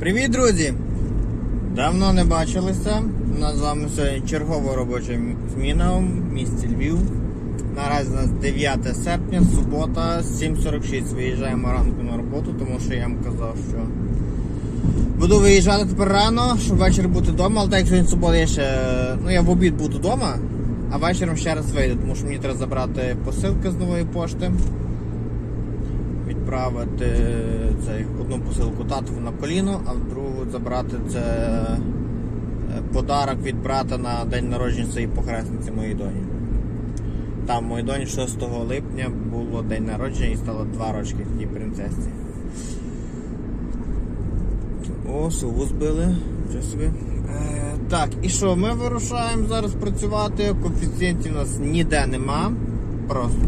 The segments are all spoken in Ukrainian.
Привіт, друзі! Давно не бачилися. У нас з вами сьогодні чергова робоча зміна в місті Львів. Наразі у нас 9 серпня, субота, 7.46. Виїжджаємо ранку на роботу, тому що я вам казав, що буду виїжджати тепер рано, щоб ввечері бути вдома, але так як сьогодні субота я ще. Ну я в обід буду вдома, а вечором ще раз вийду, тому що мені треба забрати посилки з нової пошти відправити цей, одну посилку татову на коліно, а другу забрати це е, подарок від брата на день народження своєї похресниці моїй доні. Там моїй доні 6 липня було день народження і стало 2 рочки тій принцесі. О, сову збили. Собі. Е, так, і що, ми вирушаємо зараз працювати. Коефіцієнтів у нас ніде нема. Просто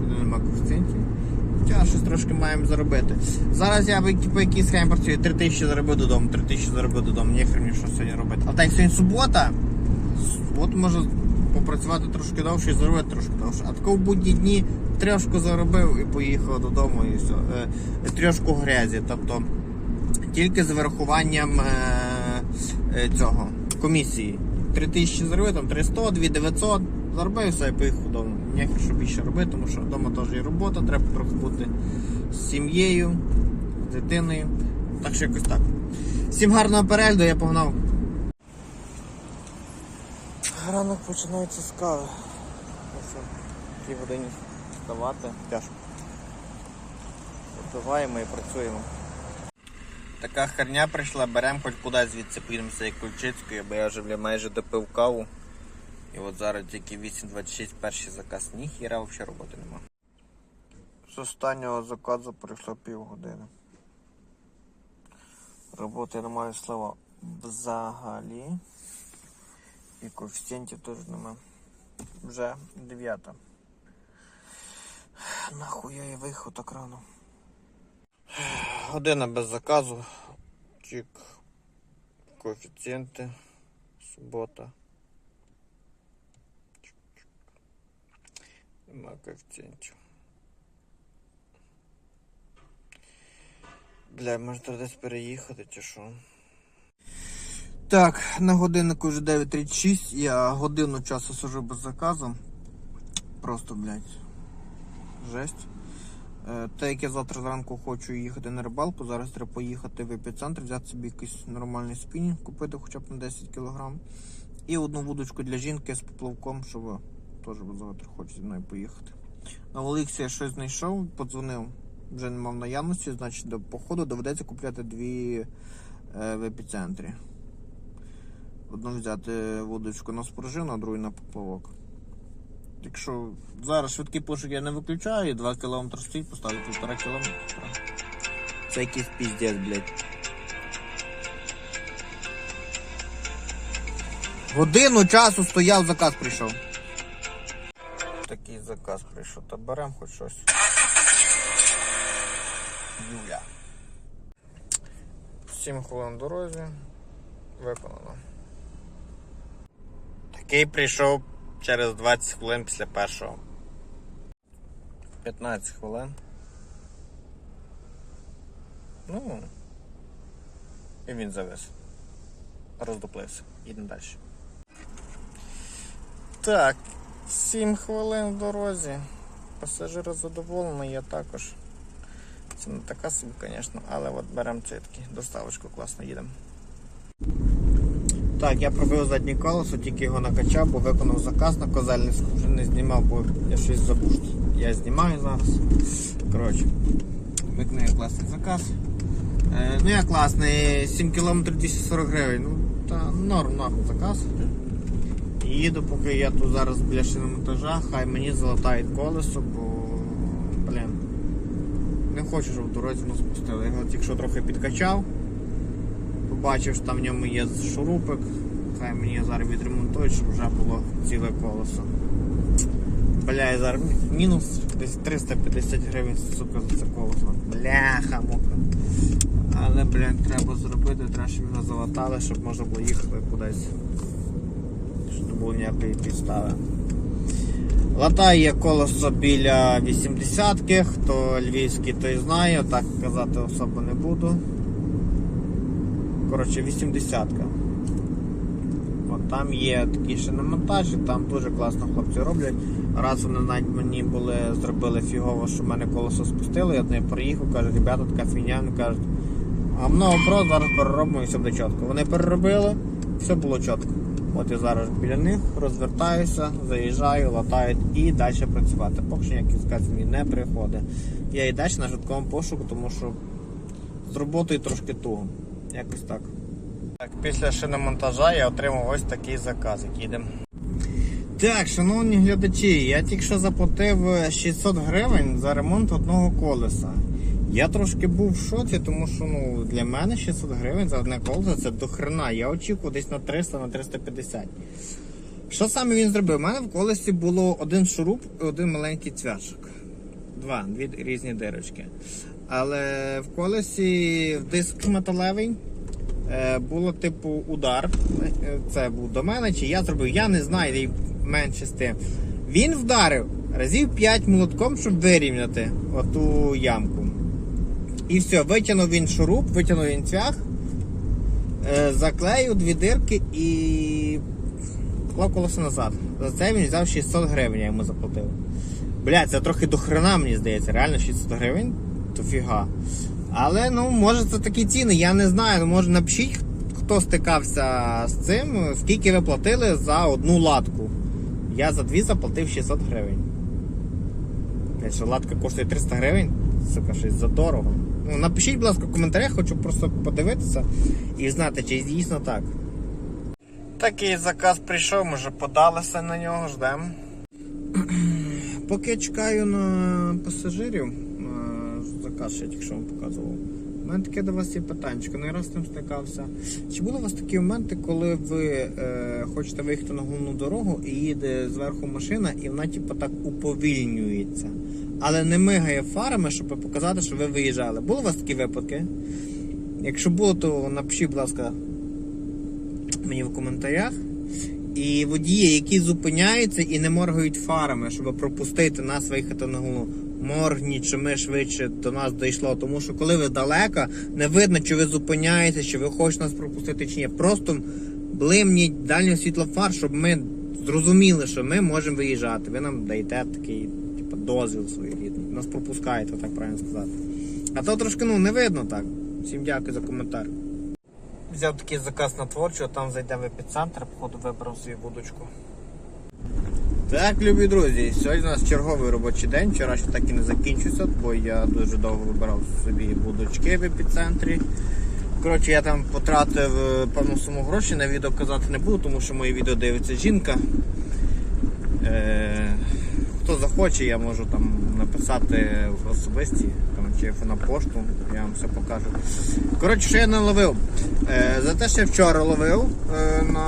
ніде нема коефіцієнтів. Хоча щось трошки маємо заробити. Зараз я по якій схемі працюю, 3 тисячі заробив додому, 3 тисячі заробив додому, ніхер мені що сьогодні робити. А так як сьогодні субота, от може попрацювати трошки довше і заробити трошки довше. А тако в будні дні трьошку заробив і поїхав додому і все. Трьошку грязі. Тобто тільки з вирахуванням е, е, цього комісії. 3 тисячі заробив, там 300, 2900, заробив все, і поїхав додому. Ніяк що більше робити, тому що вдома теж є робота, треба трохи бути з сім'єю, з дитиною. Так що якось так. Всім гарного перегляду, я погнав. Ранок починається з кави. Ось в тій годині вставати тяжко. Випиваємо і працюємо. Така херня прийшла, беремо хоч кудись звідси поїдемо з цією Кульчицькою, бо я вже майже допив каву. І от зараз тільки 8.26 перший заказ. Ніхіра взагалі роботи нема. З останнього заказу пройшло півгодини. Роботи немає слова взагалі. І коефіцієнтів теж нема. Вже 9. Нахуя я виїхав так рано. Година без заказу. Чик. Коефіцієнти. Субота. Нема коефіцієнтів. Бля, може треба десь переїхати чи що? Так, на годиннику вже 9.36, я годину часу сижу без заказу. Просто, блядь, жесть. Е, Та як я завтра зранку хочу їхати на рибалку, зараз треба поїхати в епіцентр, взяти собі якийсь нормальний спінінг, купити хоча б на 10 кг. І одну вудочку для жінки з поплавком, щоб теж завтра хочу зі мною поїхати. На Олексі я щось знайшов, подзвонив, вже не мав наявності, значить до походу доведеться купляти дві е, в епіцентрі. Одну взяти вудочку на спорожину, а другу на поплавок. Якщо зараз швидкий пошук я не виключаю, 2 км стоїть, поставлю 1,5 км. Це якийсь піздець, блядь. Годину часу стояв, заказ прийшов. Такий заказ прийшов, та беремо хоч щось. Юля. 7 хвилин дорозі. Виконано. Такий прийшов через 20 хвилин після першого. 15 хвилин. Ну. І він завис. Роздуплився. Їдемо далі. Так, 7 хвилин в дорозі. Пасажир задоволений, я також. Це не така собі, звісно, але от беремо цитки. Доставочку класно їдемо. Так, я пробив заднє колесо, тільки його накачав, бо виконав заказ на козельницьку, вже не знімав, бо я щось забув. Я знімаю зараз. Коротше, виконаю класний заказ. Е, ну як класний, 7 км 240 гривень. Ну, та норм, норм заказ. Їду, поки я тут зараз біля шиномонтажа, хай мені залатають колесо, бо блін. Не хочу, щоб в дорозі нас спустили. Я тільки що трохи підкачав. Побачив, що там в ньому є шурупик. Хай мені зараз відремонтують, щоб вже було ціле колесо. Бля, і зараз мінус десь 350 гривень, сука, за це колесо. Бляха мука. Але, блін, треба зробити, треба, щоб його залатали, щоб можна було їхати кудись. Щоб не було ніякої підстави. Латає колесо біля 80-ки, хто львівський, той знає, так казати особо не буду. коротше, 80-ка. От там є такі ще на монтажі, там дуже класно хлопці роблять. Раз вони навіть мені були, зробили фігово, що в мене колесо спустило, я до неї приїхав, кажу, ребята, така фігня, вони кажуть, а много про, зараз переробимо і все буде чітко. Вони переробили, все було чітко. От я зараз біля них розвертаюся, заїжджаю, латають і далі працювати. Поки що ніякий заказ мені не приходить. Я і далі на швидкому пошуку, тому що з роботою трошки туго. Якось так. Так, після шиномонтажа я отримав ось такий заказ, йде. Так, шановні глядачі, я тільки що заплатив е, 600 гривень за ремонт одного колеса. Я трошки був в шоці, тому що ну, для мене 600 гривень за одне колесо це до хрена. Я очікував десь на 300 на 350. Що саме він зробив? У мене в колесі було один шуруп і один маленький цвяшок. Два, дві різні дирочки. Але в колесі в диск металевий е, було типу удар. Це був до мене, чи я зробив, я не знаю, і менше з тим. Він вдарив разів 5 молотком, щоб вирівняти оту ямку. І все, витягнув він шуруп, витягнув він цвях, е, заклеїв дві дирки і клав назад. За це він взяв 600 гривень, я йому заплатив. Блядь, це трохи до хрена, мені здається, реально 600 гривень, то фіга. Але ну, може це такі ціни, я не знаю. Ну, може напишіть, хто стикався з цим, скільки ви платили за одну латку. Я за дві заплатив 600 гривень. Блядь, що латка коштує 300 гривень, сука, щось задорого. Ну, напишіть, будь ласка, в коментарях, хочу просто подивитися і знати, чи дійсно так. Такий заказ прийшов, ми вже подалися на нього, ждемо. Поки я чекаю на пасажирів, заказ, що я тільки що вам показував. У мене таке до вас є питання, не раз тим стикався. Чи були у вас такі моменти, коли ви е, хочете виїхати на головну дорогу і їде зверху машина, і вона типу так уповільнюється, але не мигає фарами, щоб показати, що ви виїжджали? Були у вас такі випадки? Якщо було, то напишіть, будь ласка, мені в коментарях. І водії, які зупиняються і не моргають фарами, щоб пропустити нас виїхати на голову. Моргніть, чи ми швидше до нас дійшло. Тому що коли ви далеко, не видно, чи ви зупиняєтеся, чи ви хочете нас пропустити, чи ні. Просто блимніть дальнє світло фар, щоб ми зрозуміли, що ми можемо виїжджати. Ви нам даєте такий типу, дозвіл своєрідний. Нас пропускаєте, так правильно сказати. А то трошки ну, не видно так. Всім дякую за коментар. Взяв такий заказ на творчу, там зайдемо в епіцентр, походу вибрав свою будочку. Так, любі друзі, сьогодні у нас черговий робочий день. Вчора ще так і не закінчився, бо я дуже довго вибирав собі будочки в епіцентрі. Коротше, я там потратив е, певну суму грошей, на відео казати не буду, тому що моє відео дивиться жінка. Е, захоче, я можу там написати в особисті там, чи на пошту, я вам все покажу. Коротше, що я наловив? Е, за те, що я вчора ловив е, на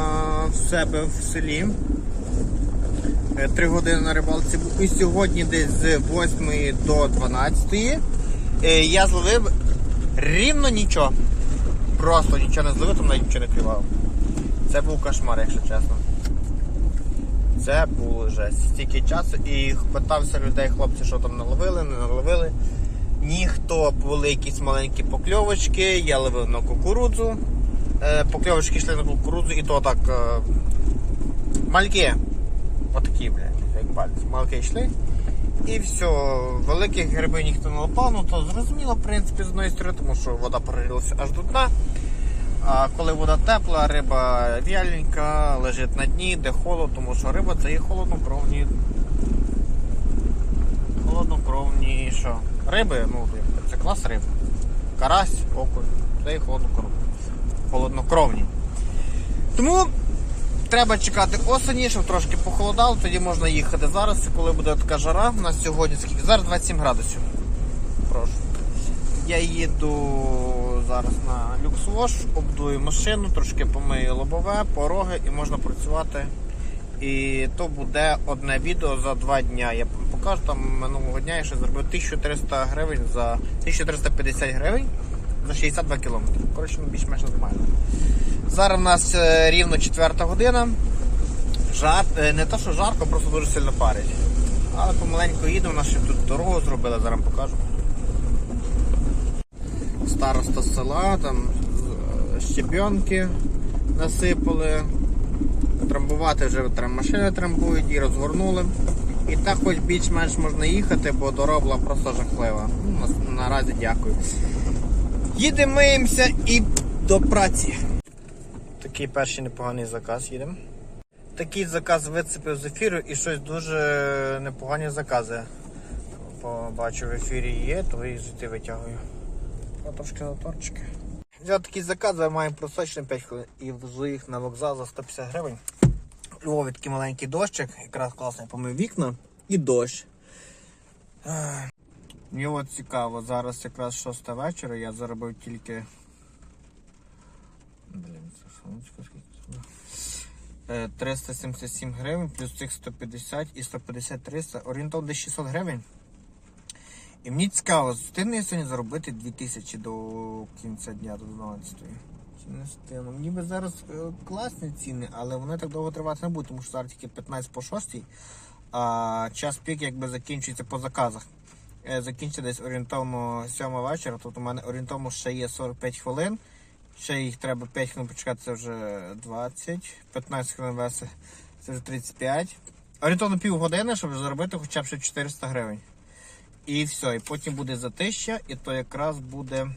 себе в селі. Е, Три години на рибалці. І сьогодні десь з 8 до 12 е, я зловив рівно нічого. Просто нічого не зловив, там навіть нічого не клював. Це був кошмар, якщо чесно. Це було жесть. Стільки часу і питався людей, хлопці, що там наловили, не наловили. Ніхто були якісь маленькі покльовочки, я ловив на кукурудзу. Е, покльовочки йшли на кукурудзу і то так. Е, мальки. Отакі, блядь, як пальці. Малки йшли. І все, великих грибів ніхто не лопав, ну то зрозуміло, в принципі, з одної сторони, тому що вода прогрілася аж до дна. А коли вода тепла, риба вяленька, лежить на дні, де холод, тому що риба це є холоднокровні. Холоднокровні що? Риби, ну це клас риб. Карась, окунь, це є холоднокровні. Холоднокровні. Тому треба чекати осені, щоб трошки похолодало, тоді можна їхати. Зараз, коли буде така жара, у нас сьогодні скільки? Зараз 27 градусів. Прошу. Я їду зараз на люксвош, обдую машину, трошки помию лобове, пороги і можна працювати. І то буде одне відео за два дня. Я покажу там минулого дня я ще зробив 1300 гривень за 1350 гривень за 62 кілометри. Коротше, ну більш-менш нормально. Зараз у нас е, рівно 4 година. Жар, е, не те, що жарко, просто дуже сильно парить. Але помаленьку їдемо, нас ще тут дорогу зробили, зараз покажу староста села, там щебенки насипали. Трамбувати вже машини трамбують і розгорнули. І так хоч більш-менш можна їхати, бо дорога була просто жахлива. Ну, наразі дякую. Їдемо миємося і до праці. Такий перший непоганий заказ їдемо. Такий заказ вицепив з ефіру і щось дуже непогані закази. Побачу в ефірі є, то і звідти витягую. А трошки заторчики. Взяв такий заказ, маємо просрочені 5 хвилин і везу їх на вокзал за 150 гривень. У Львові такий маленький дощик, якраз класно помив вікна і дощ. Мені от цікаво, зараз якраз 6 вечора, я заробив тільки. Блін, це сонечко скільки. Е, 377 гривень, плюс цих 150 і 150 300, орієнтовно десь 600 гривень. І мені цікаво, встигне я сьогодні заробити 2000 до кінця дня, до 12 Чи не встигну? Мені би зараз е, класні ціни, але вони так довго тривати не будуть, тому що зараз тільки 15 по 6, а час пік якби закінчується по заказах. Е, Закінчиться десь орієнтовно 7 вечора, тобто у мене орієнтовно ще є 45 хвилин. Ще їх треба 5 хвилин почекати, це вже 20, 15 хвилин веси, це вже 35. Орієнтовно півгодини, щоб заробити хоча б ще 400 гривень. І все, і потім буде затища, і то якраз буде.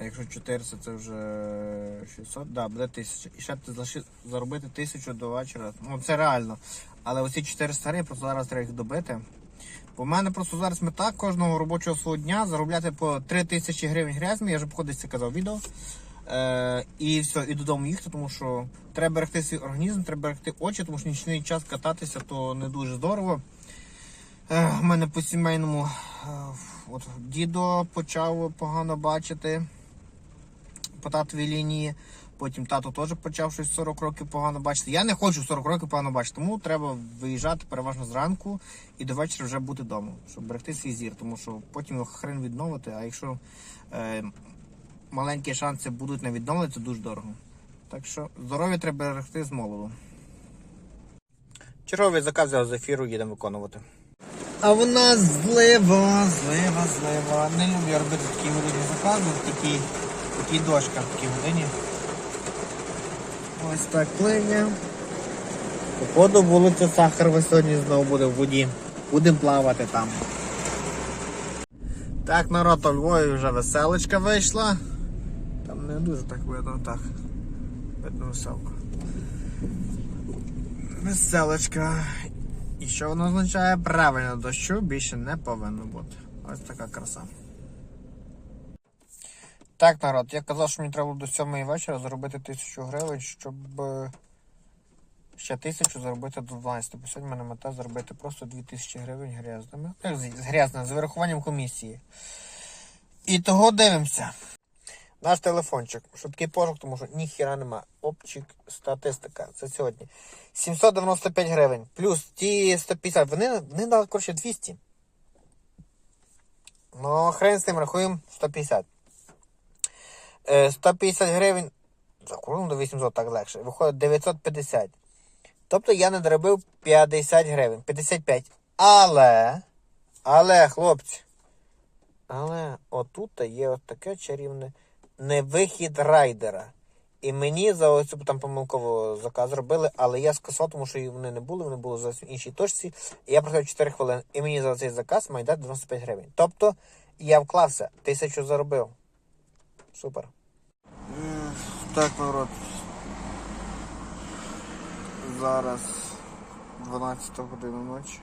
Якщо 400, це вже 600, да, буде 1000. І ще ти заробити 1000 до вечора. Ну це реально. Але оці 400 гривень просто зараз треба їх добити. Бо в мене просто зараз мета кожного робочого свого дня заробляти по 3000 гривень грязьми, я вже походить це казав відео. Е, і все, і додому їхати, тому що треба берегти свій організм, треба берегти очі, тому що нічний час кататися то не дуже здорово. Е, У мене по сімейному е, от, дідо почав погано бачити по татовій лінії. Потім тато теж почав щось 40 років погано бачити. Я не хочу 40 років погано бачити, тому треба виїжджати переважно зранку і до вечора вже бути вдома, щоб берегти свій зір, тому що потім його хрен відновити, а якщо е, маленькі шанси будуть на відновлення, це дуже дорого. Так що здоров'я треба берегти з молоду. Черговий заказ взяв з ефіру, їдемо виконувати. А в нас злива, злива, злива. Не люблю я робити такі годині закази, такі, такі дошка в такій годині. Ось так пливе. Походу вулиця Сахарова сьогодні знову буде в воді. Будемо плавати там. Так, народ у Львові вже веселочка вийшла. Там не дуже так видно, так. Видно веселку. Веселочка. Що воно означає? Правильно, дощу більше не повинно бути. Ось така краса. Так, народ, я казав, що мені треба було до 7 вечора заробити тисячу гривень, щоб е, ще тисячу заробити до 12. Бо сьогодні в мене мета заробити просто 2000 гривень грязними. З з грязними, з вирахуванням комісії. І того дивимося. Наш телефончик. Швидкий пошук, тому що ніхіра нема. Обчик, статистика. Це сьогодні. 795 гривень. Плюс ті 150. Вони, вони дали, коротше, 200. Ну, хрен з тим рахуємо 150. Е, 150 гривень. Закрутимо до 800 так легше. Виходить 950. Тобто я не доробив 50 гривень. 55. Але. Але, хлопці. Але отут є от таке чарівне невихід райдера. І мені за ось цю там помилково заказ зробили, але я скасував, тому що вони не були, вони були зовсім іншій точці. І я просив 4 хвилини. І мені за цей заказ має дати 95 гривень. Тобто я вклався, тисячу заробив. Супер. Так, народ. Зараз 12 година ночі.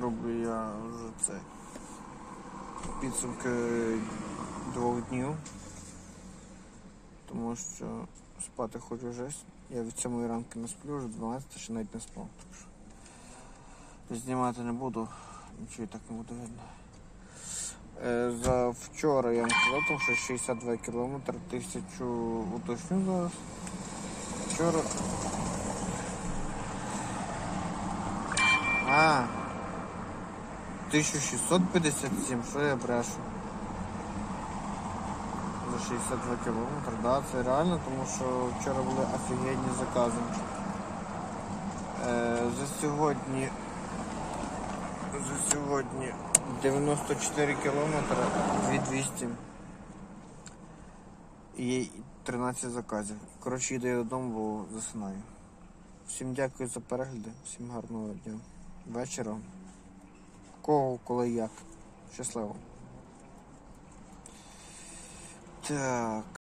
Роблю я вже це підсумки двох днів. Тому що спати хочу вже. Я від 7 ранку не сплю, вже 12 ще навіть не спав. Так що знімати не буду, нічого і так не буде видно. Е, За вчора я сказав, тому що 62 кілометри, тисячу уточню зараз. Вчора. А. 1657, що я брешу? За 62 кілометри, да, це реально, тому що вчора були офігенні закази. Е, за сьогодні. За сьогодні 94 кілометри 2200. Є 13 заказів. Коротше, їду я додому, бо засинаю. Всім дякую за перегляди, всім гарного дня. Вечора. Кого, коли як. Щасливо. Так.